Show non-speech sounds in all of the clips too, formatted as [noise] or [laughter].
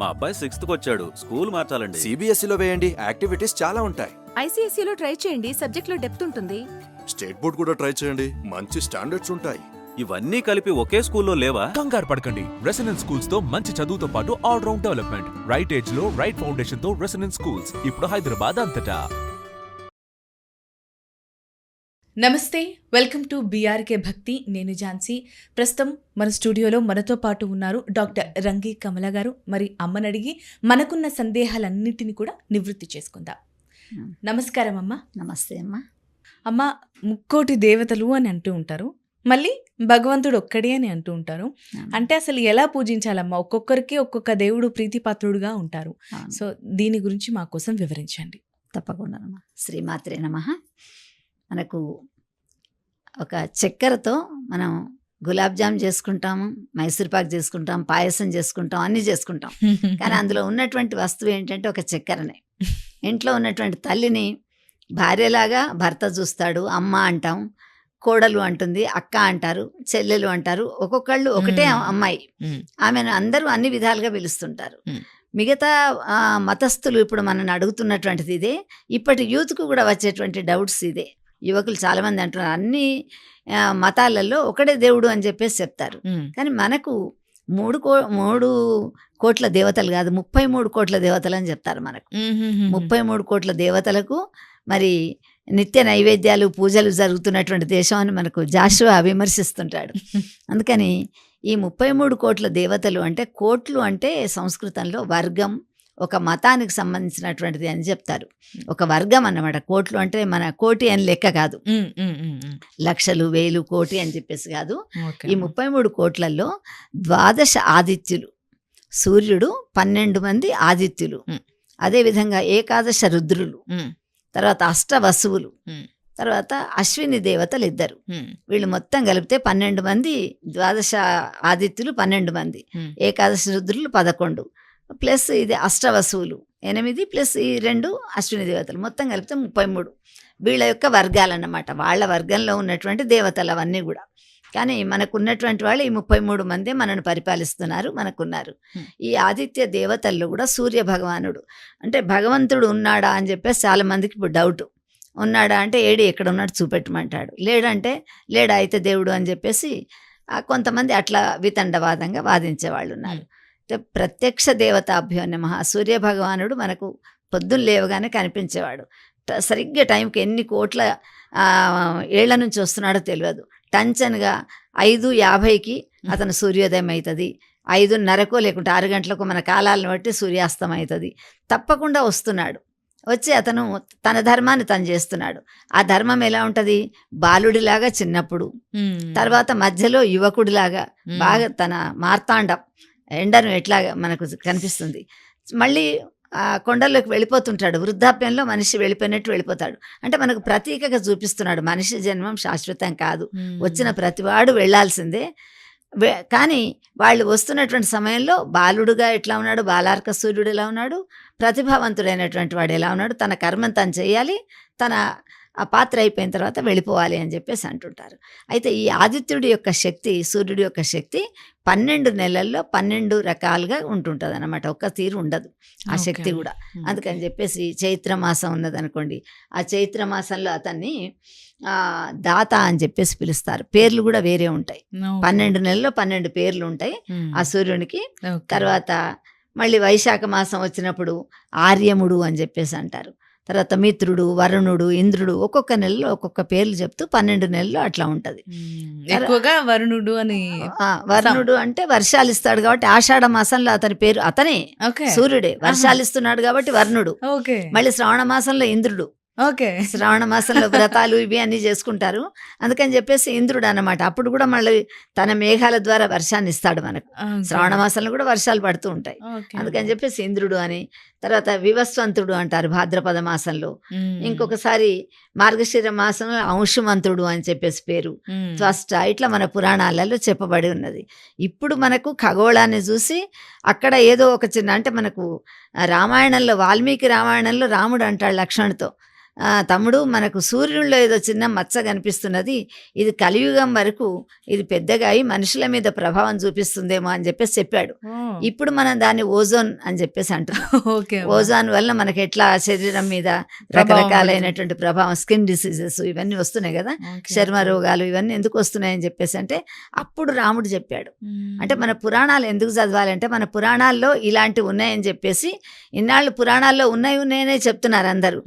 మా అబ్బాయి సిక్స్త్ వచ్చాడు. స్కూల్ మార్చాలండి. సిబిఎస్ఈలో E వేయండి. యాక్టివిటీస్ చాలా ఉంటాయి. ఐసీఎస్సీలో ట్రై చేయండి. సబ్జెక్ట్లో డెప్త్ ఉంటుంది. స్టేట్ బోర్డ్ కూడా ట్రై చేయండి. మంచి స్టాండర్డ్స్ ఉంటాయి. ఇవన్నీ కలిపి ఒకే స్కూల్లో లేవా? కంగారు పడకండి. రెసిడెన్స్ స్కూల్స్తో మంచి చదువుతో పాటు ఆల్ రౌండ్ డెవలప్మెంట్. రైట్ ఏజ్లో రైట్ ఫౌండేషన్తో రెసిడెన్స్ స్కూల్స్. ఇప్పుడు హైదరాబాద్ అంతటా. నమస్తే వెల్కమ్ టు బీఆర్కే భక్తి. నేను ఝాన్సీ. ప్రస్తుతం మన స్టూడియోలో మనతో పాటు ఉన్నారు డాక్టర్ రంగి కమల గారు. మరి అమ్మని అడిగి మనకున్న సందేహాలన్నింటినీ కూడా నివృత్తి చేసుకుందాం. నమస్కారం అమ్మ. నమస్తే అమ్మా. అమ్మ ముక్కోటి దేవతలు అని అంటూ ఉంటారు. మళ్ళీ భగవంతుడు ఒక్కడే అని అంటూ ఉంటారు. అంటే అసలు ఎలా పూజించాలమ్మా? ఒక్కొక్కరికి ఒక్కొక్క దేవుడు ప్రీతిపాత్రుడుగా ఉంటారు. సో దీని గురించి మా కోసం వివరించండి. తప్పకుండానమ్మా శ్రీమాత్రే నమ. మనకు ఒక చక్కెరతో మనం గులాబ్ జామ్ చేసుకుంటాము మైసూర్ పాక్ చేసుకుంటాం పాయసం చేసుకుంటాం అన్నీ చేసుకుంటాం కానీ అందులో ఉన్నటువంటి వస్తువు ఏంటంటే ఒక చక్కెరనే ఇంట్లో ఉన్నటువంటి తల్లిని భార్యలాగా భర్త చూస్తాడు అమ్మ అంటాం కోడలు అంటుంది అక్క అంటారు చెల్లెలు అంటారు ఒక్కొక్కళ్ళు ఒకటే మ్మ్. అమ్మాయి మ్మ్. ఆమెను అందరూ అన్ని విధాలుగా పిలుస్తుంటారు. మిగతా మతస్థులు ఇప్పుడు మనల్ని అడుగుతున్నటువంటిది ఇదే ఇప్పటి యూత్కు కూడా వచ్చేటువంటి డౌట్స్ ఇదే యువకులు చాలామంది అంటున్నారు. అన్ని మతాలలో ఒకడే దేవుడు అని చెప్పేసి చెప్తారు. కానీ మనకు మూడు కో మూడు కోట్ల దేవతలు కాదు ముప్పై మూడు కోట్ల దేవతలు అని చెప్తారు మనకు. ముప్పై మూడు కోట్ల దేవతలకు మరి నిత్య నైవేద్యాలు పూజలు జరుగుతున్నటువంటి దేశం అని మనకు జాషువా విమర్శిస్తుంటాడు. [laughs] అందుకని ఈ ముప్పై మూడు కోట్ల దేవతలు అంటే కోట్లు అంటే సంస్కృతంలో వర్గం ఒక మతానికి సంబంధించినటువంటిది అని చెప్తారు. ఒక వర్గం అన్నమాట. కోట్లు అంటే మన కోటి అని లెక్క కాదు. లక్షలు వేలు కోటి అని చెప్పేసి కాదు. ఈ. ముప్పై మూడు కోట్లలో ద్వాదశ ఆదిత్యులు. సూర్యుడు పన్నెండు మంది ఆదిత్యులు. అదేవిధంగా ఏకాదశ రుద్రులు. తర్వాత అష్ట వసువులు. తర్వాత అశ్విని దేవతలు ఇద్దరు. వీళ్ళు మొత్తం కలిపితే పన్నెండు మంది ద్వాదశ ఆదిత్యులు పన్నెండు మంది. ఏకాదశ రుద్రులు పదకొండు. ప్లస్ ఇది అష్టవసువులు. ఎనిమిది ప్లస్ ఈ రెండు అశ్విని దేవతలు మొత్తం కలిపితే ముప్పై మూడు వీళ్ళ యొక్క వర్గాలన్నమాట. వాళ్ళ వర్గంలో ఉన్నటువంటి దేవతలు అవన్నీ కూడా. కానీ మనకు ఉన్నటువంటి వాళ్ళు ఈ ముప్పై మూడు మందే మనను పరిపాలిస్తున్నారు మనకున్నారు. ఈ ఆదిత్య దేవతల్లో కూడా సూర్య భగవానుడు. అంటే భగవంతుడు ఉన్నాడా అని చెప్పేసి చాలా మందికి ఇప్పుడు డౌట్. ఉన్నాడా అంటే ఏడి ఎక్కడ ఉన్నాడు చూపెట్టమంటాడు. లేడంటే లేడా అయితే దేవుడు అని చెప్పేసి కొంతమంది అట్లా వితండవాదంగా వాదించే వాళ్ళు ఉన్నారు ప్రత్యక్ష దేవతాభ్యో నమ. సూర్య భగవానుడు మనకు పొద్దున్న లేవగానే కనిపించేవాడు. సరిగ్గా టైంకి ఎన్ని కోట్ల ఏళ్ళ నుంచి వస్తున్నాడో తెలియదు. టంచన్గా ఐదు యాభైకి అతను సూర్యోదయం అవుతుంది ఐదున్నరకో లేకుంటే ఆరు గంటలకు మన కాలాలను బట్టి సూర్యాస్తం అవుతుంది తప్పకుండా వస్తున్నాడు. వచ్చి అతను తన ధర్మాన్ని తను చేస్తున్నాడు. ఆ ధర్మం ఎలా ఉంటుంది? బాలుడిలాగా చిన్నప్పుడు. తర్వాత మధ్యలో యువకుడిలాగా. బాగా తన మార్తాండం. ఎండను ఎట్లా మనకు కనిపిస్తుంది. మళ్ళీ ఆ కొండల్లోకి వెళ్ళిపోతుంటాడు. వృద్ధాప్యంలో మనిషి వెళ్ళిపోయినట్టు వెళ్ళిపోతాడు. అంటే మనకు ప్రతీకగా చూపిస్తున్నాడు. మనిషి జన్మం శాశ్వతం కాదు. వచ్చిన ప్రతివాడు వెళ్ళాల్సిందే. కానీ వాళ్ళు వస్తున్నటువంటి సమయంలో బాలుడుగా ఎట్లా ఉన్నాడు? బాలార్క సూర్యుడు ఎలా ఉన్నాడు? ప్రతిభావంతుడైనటువంటి వాడు ఎలా ఉన్నాడు? తన కర్మను తను చేయాలి. తన ఆ పాత్ర అయిపోయిన తర్వాత వెళ్ళిపోవాలి అని చెప్పేసి అంటుంటారు అయితే ఈ ఆదిత్యుడి యొక్క శక్తి సూర్యుడి యొక్క శక్తి పన్నెండు నెలల్లో పన్నెండు రకాలుగా ఉంటుంటుంది అనమాట ఒక్క తీరు ఉండదు ఆ. శక్తి కూడా. అందుకని చెప్పేసి చైత్ర మాసం ఉన్నదనుకోండి ఆ చైత్ర మాసంలో అతన్ని ఆ, దాత అని చెప్పేసి పిలుస్తారు పేర్లు కూడా వేరే ఉంటాయి. పన్నెండు నెలల్లో పన్నెండు పేర్లు ఉంటాయి. ఆ సూర్యునికి. తర్వాత మళ్ళీ వైశాఖ మాసం వచ్చినప్పుడు ఆర్యముడు అని చెప్పేసి అంటారు తర్వాత మిత్రుడు వరుణుడు ఇంద్రుడు ఒక్కొక్క నెలలో ఒక్కొక్క పేర్లు చెప్తూ పన్నెండు నెలల్లో అట్లా ఉంటుంది. ఎక్కువగా వరుణుడు అని వరుణుడు అంటే వర్షాలు ఇస్తాడు కాబట్టి ఆషాఢ మాసంలో అతని పేరు అతనే సూర్యుడే. వర్షాలు ఇస్తున్నాడు కాబట్టి వరుణుడు. మళ్ళీ శ్రావణ మాసంలో ఇంద్రుడు. ఓకే. శ్రావణ మాసంలో వ్రతాలు ఇవి అన్ని చేసుకుంటారు. అందుకని చెప్పేసి ఇంద్రుడు అన్నమాట. అప్పుడు కూడా మళ్ళీ తన మేఘాల ద్వారా వర్షాన్ని ఇస్తాడు మనకు. శ్రావణ మాసంలో కూడా వర్షాలు పడుతూ ఉంటాయి. అందుకని చెప్పేసి ఇంద్రుడు అని తర్వాత వివస్వంతుడు అంటారు భాద్రపద మాసంలో. ఇంకొకసారి మార్గశిర మాసంలో అంశుమంతుడు అని చెప్పేసి పేరు. త్వష్ట ఇట్లా మన పురాణాలలో చెప్పబడి ఉన్నది. ఇప్పుడు మనకు ఖగోళాన్ని చూసి అక్కడ ఏదో ఒక చిన్న అంటే మనకు రామాయణంలో వాల్మీకి రామాయణంలో రాముడు అంటాడు లక్ష్మణుతో "ఆ, తమ్ముడు మనకు సూర్యుడిలో ఏదో చిన్న మచ్చ కనిపిస్తున్నది ఇది కలియుగం వరకు ఇది పెద్దగా అయి మనుషుల మీద ప్రభావం చూపిస్తుందేమో అని చెప్పేసి చెప్పాడు. ఇప్పుడు మనం దాన్ని ఓజోన్ అని చెప్పేసి అంటున్నాం ఓకే ఓజోన్ వల్ల మనకి ఎట్లా శరీరం మీద రకరకాలైనటువంటి ప్రభావం స్కిన్ డిసీజెస్ ఇవన్నీ వస్తున్నాయి కదా చర్మ రోగాలు ఇవన్నీ ఎందుకు వస్తున్నాయని చెప్పేసి అంటే అప్పుడు రాముడు చెప్పాడు. అంటే మన పురాణాలు ఎందుకు చదవాలంటే మన పురాణాల్లో ఇలాంటివి ఉన్నాయని చెప్పేసి ఇన్నాళ్ళు పురాణాల్లో ఉన్నాయి ఉన్నాయనే చెప్తున్నారు అందరూ.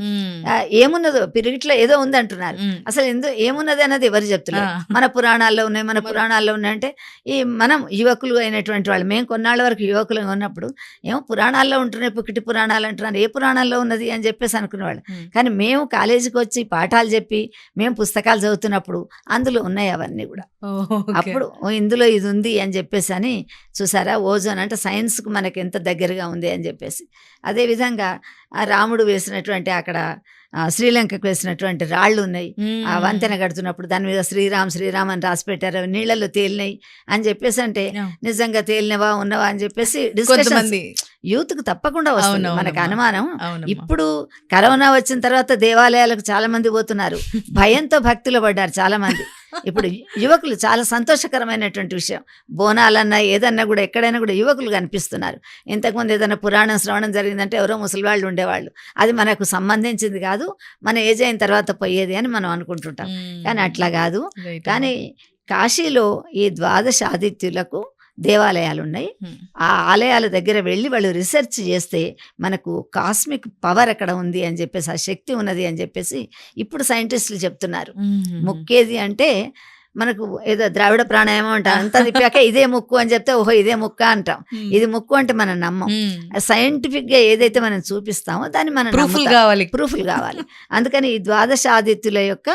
ఏమున్నదో పిరిగిట్లో ఏదో ఉంది అంటున్నారు అసలు ఎందు ఏమున్నది అన్నది ఎవరు చెప్తున్నారు మన పురాణాల్లో ఉన్నాయి మన పురాణాల్లో ఉన్నాయి అంటే ఈ మనం యువకులు అయినటువంటి వాళ్ళు మేము కొన్నాళ్ళ వరకు యువకులు ఉన్నప్పుడు ఏమో పురాణాల్లో ఉంటున్నాయి పుకిటి పురాణాలు అంటున్నారు ఏ పురాణాల్లో ఉన్నది అని చెప్పేసి అనుకునేవాళ్ళు. కానీ మేము కాలేజీకి వచ్చి పాఠాలు చెప్పి మేము పుస్తకాలు చదువుతున్నప్పుడు అందులో ఉన్నాయి అవన్నీ కూడా. అప్పుడు "ఓ, ఇందులో ఇది ఉంది అని చెప్పేసి అని చూసారా ఓజోన్ అంటే సైన్స్కు మనకి ఎంత దగ్గరగా ఉంది అని చెప్పేసి. అదేవిధంగా ఆ రాముడు వేసినటువంటి అక్కడ శ్రీలంకకు వేసినటువంటి రాళ్ళు ఉన్నాయి ఆ వంతెన కడుతున్నప్పుడు దాని మీద శ్రీరామ్ శ్రీరామ్ అని రాసి పెట్టారు. అవి నీళ్ళల్లో తేలినాయి అని చెప్పేసి అంటే నిజంగా తేలినవా ఉన్నవా అని చెప్పేసి డిస్కషన్ యూత్కు తప్పకుండా వస్తుంది. మనకు అనుమానం. ఇప్పుడు కరోనా వచ్చిన తర్వాత దేవాలయాలకు చాలా మంది పోతున్నారు. భయంతో భక్తిలో పడ్డారు చాలా మంది. ఇప్పుడు యువకులు చాలా సంతోషకరమైనటువంటి విషయం. బోనాలన్నా ఏదన్నా కూడా ఎక్కడైనా కూడా యువకులు కనిపిస్తున్నారు. ఇంతకుముందు ఏదైనా పురాణం శ్రవణం జరిగిందంటే ఎవరో ముసలి వాళ్ళు ఉండేవాళ్ళు. అది మనకు సంబంధించింది కాదు. మన ఏజ్ అయిన తర్వాత పోయేది అని మనం అనుకుంటుంటాం. కానీ అట్లా కాదు. కానీ కాశీలో ఈ ద్వాదశ ఆదిత్యులకు దేవాలయాలు ఉన్నాయి. ఆ ఆలయాల దగ్గర వెళ్ళి వాళ్ళు రీసెర్చ్ చేస్తే మనకు కాస్మిక్ పవర్ అక్కడ ఉంది అని చెప్పేసి ఆ శక్తి ఉన్నది అని చెప్పేసి ఇప్పుడు సైంటిస్టులు చెప్తున్నారు. ముక్కేది అంటే మనకు ఏదో ద్రావిడ ప్రాణాయామం అంటాం [laughs] అంతా తిప్పాక ఇదే ముక్కు అని చెప్తే ఓహో ఇదే ముక్క అంటాం. ఇది ముక్కు అంటే మనం నమ్మం మ్మ్. సైంటిఫిక్గా ఏదైతే మనం చూపిస్తామో దాన్ని మనం ప్రూఫ్లు. కావాలి ప్రూఫ్లు కావాలి అందుకని ఈ ద్వాదశ ఆదిత్యుల యొక్క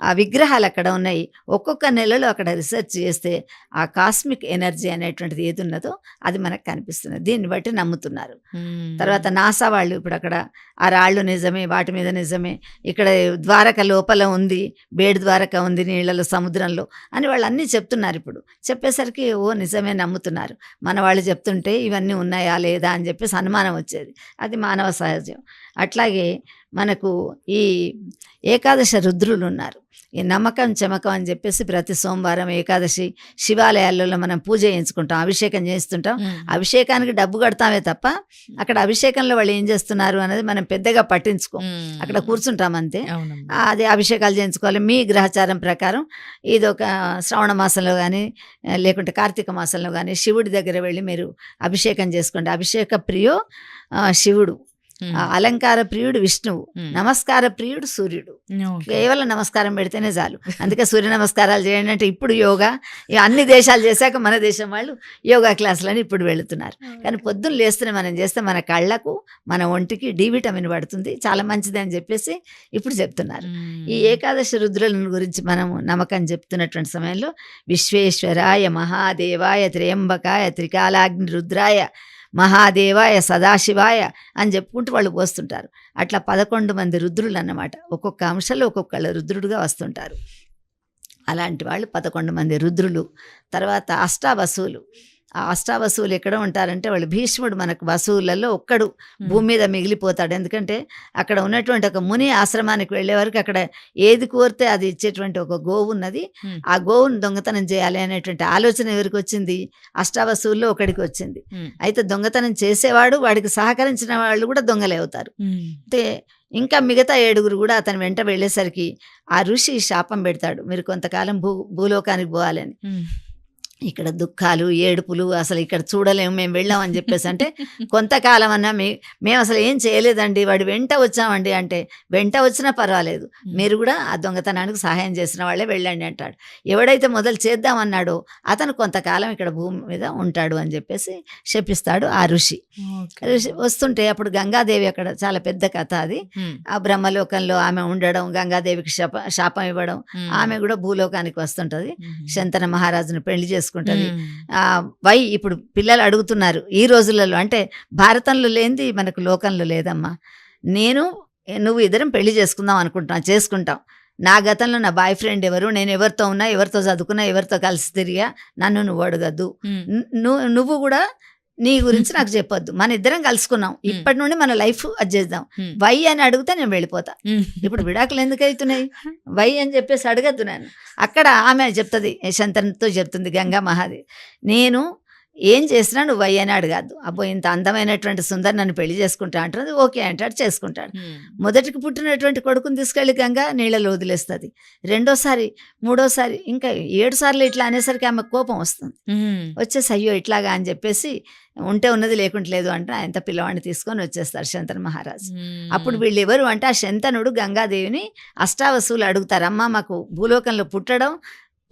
ఆ విగ్రహాలు అక్కడ ఉన్నాయి ఒక్కొక్క నెలలో అక్కడ రీసెర్చ్ చేస్తే ఆ కాస్మిక్ ఎనర్జీ అనేటువంటిది ఏది ఉన్నదో అది మనకు కనిపిస్తుంది దీన్ని బట్టి నమ్ముతున్నారు మ్మ్. తర్వాత నాసా వాళ్ళు ఇప్పుడు అక్కడ ఆ రాళ్ళు నిజమే వాటి మీద నిజమే ఇక్కడ ద్వారక లోపల ఉంది బేడు ద్వారక ఉంది నీళ్ళలో సముద్రంలో అని వాళ్ళు అన్నీ చెప్తున్నారు ఇప్పుడు. చెప్పేసరికి ఓ నిజమే నమ్ముతున్నారు. మన వాళ్ళు చెప్తుంటే ఇవన్నీ ఉన్నాయా లేదా? అని చెప్పేసి అనుమానం వచ్చేది. అది మానవ సహజం. అట్లాగే మనకు ఈ ఏకాదశ రుద్రులు ఉన్నారు. ఈ నమ్మకం చమకం అని చెప్పేసి ప్రతి సోమవారం ఏకాదశి శివాలయాలలో మనం పూజ చేయించుకుంటాం అభిషేకం చేస్తుంటాం. అభిషేకానికి డబ్బు కడతామే తప్ప అక్కడ అభిషేకంలో వాళ్ళు ఏం చేస్తున్నారు అనేది మనం పెద్దగా పట్టించుకోం. అక్కడ కూర్చుంటాం అంతే. అది అభిషేకాలు చేయించుకోవాలి. మీ గ్రహచారం ప్రకారం ఇది ఒక శ్రావణ మాసంలో కానీ లేకుంటే కార్తీక మాసంలో కానీ శివుడి దగ్గర వెళ్ళి మీరు అభిషేకం చేసుకోండి. అభిషేక ప్రియో శివుడు. అలంకార ప్రియుడు విష్ణువు. నమస్కార ప్రియుడు సూర్యుడు. కేవలం నమస్కారం పెడితేనే చాలు. అందుకే సూర్య నమస్కారాలు చేయండి అంటే ఇప్పుడు యోగా అన్ని దేశాలు చేశాక మన దేశం వాళ్ళు యోగా క్లాసులని ఇప్పుడు వెళుతున్నారు. కానీ పొద్దున్న లేస్తూనే మనం చేస్తే మన కళ్ళకు మన ఒంటికి డి విటమిన్ పడుతుంది. చాలా మంచిది అని చెప్పేసి ఇప్పుడు చెప్తున్నారు. ఈ ఏకాదశి రుద్రులను గురించి మనము నమ్మకం చెప్తున్నటువంటి సమయంలో విశ్వేశ్వరాయ మహాదేవాయ త్రయంబకాయ త్రికాలాగ్ని రుద్రాయ మహాదేవాయ సదాశివాయ అని చెప్పుకుంటూ వాళ్ళు పోస్తుంటారు. అట్లా పదకొండు మంది రుద్రులు అన్నమాట ఒక్కొక్క అంశంలో ఒక్కొక్కళ్ళు రుద్రుడుగా వస్తుంటారు. అలాంటి వాళ్ళు పదకొండు మంది రుద్రులు. తర్వాత అష్టావసువులు ఆ అష్టావసువులు ఎక్కడ ఉంటారంటే వాళ్ళు భీష్ముడు మనకు వసువులలో ఒక్కడు భూమి మీద మిగిలిపోతాడు ఎందుకంటే అక్కడ ఉన్నటువంటి ఒక ముని ఆశ్రమానికి వెళ్ళే వరకు అక్కడ ఏది కోరితే అది ఇచ్చేటువంటి ఒక గోవు ఉన్నది. ఆ గోవును దొంగతనం చేయాలి అనేటువంటి ఆలోచన ఎవరికి వచ్చింది అష్టావసువుల్లో ఒకడికి వచ్చింది. అయితే దొంగతనం చేసేవాడు వాడికి సహకరించిన వాళ్ళు కూడా దొంగలే అవుతారు. అయితే ఇంకా మిగతా ఏడుగురు కూడా అతని వెంట వెళ్ళేసరికి ఆ ఋషి శాపం పెడతాడు మీరు కొంతకాలం భూ భూలోకానికి పోవాలని. ఇక్కడ దుఃఖాలు ఏడుపులు అసలు ఇక్కడ చూడలేము మేము వెళ్ళామని చెప్పేసి అంటే కొంతకాలం అన్నా మీ మేము అసలు ఏం చేయలేదండి వాడి వెంట వచ్చామండి అంటే వెంట వచ్చినా పర్వాలేదు మీరు కూడా ఆ దొంగతనానికి సహాయం చేసిన వాళ్ళే వెళ్ళండి అంటాడు ఎవడైతే మొదలు చేద్దామన్నాడో అతను కొంతకాలం ఇక్కడ భూమి మీద ఉంటాడు అని చెప్పేసి శపిస్తాడు ఆ ఋషి. ఋషి వస్తుంటే అప్పుడు గంగాదేవి అక్కడ చాలా పెద్ద కథ అది. ఆ బ్రహ్మలోకంలో ఆమె ఉండడం గంగాదేవికి శాప శాపం ఇవ్వడం. ఆమె కూడా భూలోకానికి వస్తుంటది. శంతన మహారాజును పెళ్ళి చేసుకుంటది ఆ, వై ఇప్పుడు పిల్లలు అడుగుతున్నారు ఈ రోజులలో అంటే భారతంలో లేనిది మనకు లోకంలో లేదమ్మా. నేను నువ్వు ఇద్దరం పెళ్ళి చేసుకుందాం అనుకుంటున్నాం చేసుకుంటాం. నా గతంలో నా బాయ్ ఫ్రెండ్ ఎవరు నేను ఎవరితో ఉన్నా ఎవరితో చదువుకున్నా ఎవరితో కలిసి తిరిగా నన్ను నువ్వు అడగద్దు. నువ్వు కూడా నీ గురించి నాకు చెప్పొద్దు. మన ఇద్దరం కలుసుకున్నాం. ఇప్పటి నుండి మన లైఫ్ అది చేద్దాం. వై అని అడిగితే నేను వెళ్ళిపోతా. ఇప్పుడు విడాకులు ఎందుకు అవుతున్నాయి? వై అని చెప్పేసి అడగద్దు నేను అక్కడ ఆమె చెప్తుంది శంతనంతో చెప్తుంది గంగా మహాదేవి. నేను ఏం చేసినా నువ్వు అని అడగద్దు అబ్బో ఇంత అందమైనటువంటి సుందర్ నన్ను పెళ్ళి చేసుకుంటా అంటున్నది ఓకే అంటాడు చేసుకుంటాడు. మొదటికి పుట్టినటువంటి కొడుకుని తీసుకెళ్ళి గంగా నీళ్ళలో వదిలేస్తుంది రెండోసారి మూడోసారి ఇంకా ఏడు సార్లు ఇట్లా అనేసరికి ఆమె కోపం వస్తుంది. వచ్చేసి అయ్యో ఇట్లాగా అని చెప్పేసి ఉంటే ఉన్నది లేకుంటే లేదు అంటే ఆయనతో పిల్లవాడిని తీసుకొని వచ్చేస్తారు శంతన మహారాజు. అప్పుడు వీళ్ళు ఎవరు అంటే ఆ శంతనుడు గంగాదేవిని అష్టావసువులు అడుగుతారు అమ్మ మాకు భూలోకంలో పుట్టడం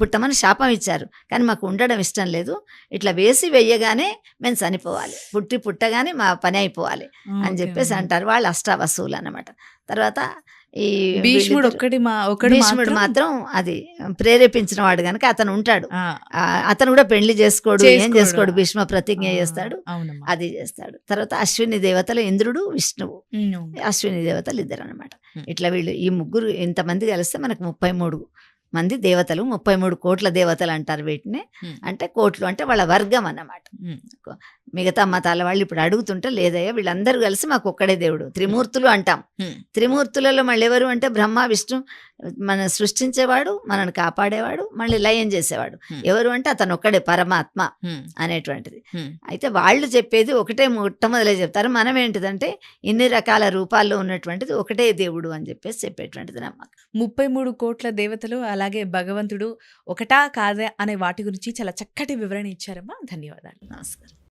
పుట్టమని శాపం ఇచ్చారు. కానీ మాకు ఉండడం ఇష్టం లేదు. ఇట్లా వేసి వెయ్యగానే మేము చనిపోవాలి. పుట్టి పుట్టగానే మా పని అయిపోవాలి అని. చెప్పేసి అంటారు. వాళ్ళు అష్టావసువులు అన్నమాట. తర్వాత ఈ భీష్ముడు ఒక్కడి మా భీష్ముడు మాత్రం అది ప్రేరేపించిన వాడు గనక అతను ఉంటాడు. అతను కూడా పెళ్ళి చేసుకోడు ఏం చేసుకోడు. భీష్మ ప్రతిజ్ఞ చేస్తాడు. అది చేస్తాడు. తర్వాత అశ్విని దేవతలు ఇంద్రుడు విష్ణువు. అశ్విని దేవతలు ఇద్దరు అనమాట. ఇట్లా వీళ్ళు ఈ ముగ్గురు ఇంతమంది కలిస్తే మనకు ముప్పై మూడు. మంది దేవతలు ముప్పై మూడు కోట్ల దేవతలు అంటారు వీటిని. అంటే కోట్లు అంటే వాళ్ళ వర్గం అన్నమాట. మిగతా మతాల వాళ్ళు ఇప్పుడు అడుగుతుంటే లేదయ్యా వీళ్ళందరూ కలిసి మాకు ఒక్కడే దేవుడు త్రిమూర్తులు అంటాం. త్రిమూర్తులలో మళ్ళీ ఎవరు అంటే బ్రహ్మ విష్ణు మన సృష్టించేవాడు మనల్ని కాపాడేవాడు మళ్ళీ లయం చేసేవాడు. ఎవరు అంటే అతను ఒక్కడే పరమాత్మ. అనేటువంటిది. అయితే వాళ్ళు చెప్పేది ఒకటే మొట్టమొదలే చెప్తారు మనం ఏంటిదంటే ఇన్ని రకాల రూపాల్లో ఉన్నటువంటిది ఒకటే దేవుడు అని చెప్పేసి చెప్పేటువంటిది నమ్మకం ముప్పై మూడు కోట్ల దేవతలు అలాగే భగవంతుడు ఒకటా కాదా అనే వాటి గురించి చాలా చక్కటి వివరణ ఇచ్చారమ్మా. ధన్యవాదాలు. నమస్కారం.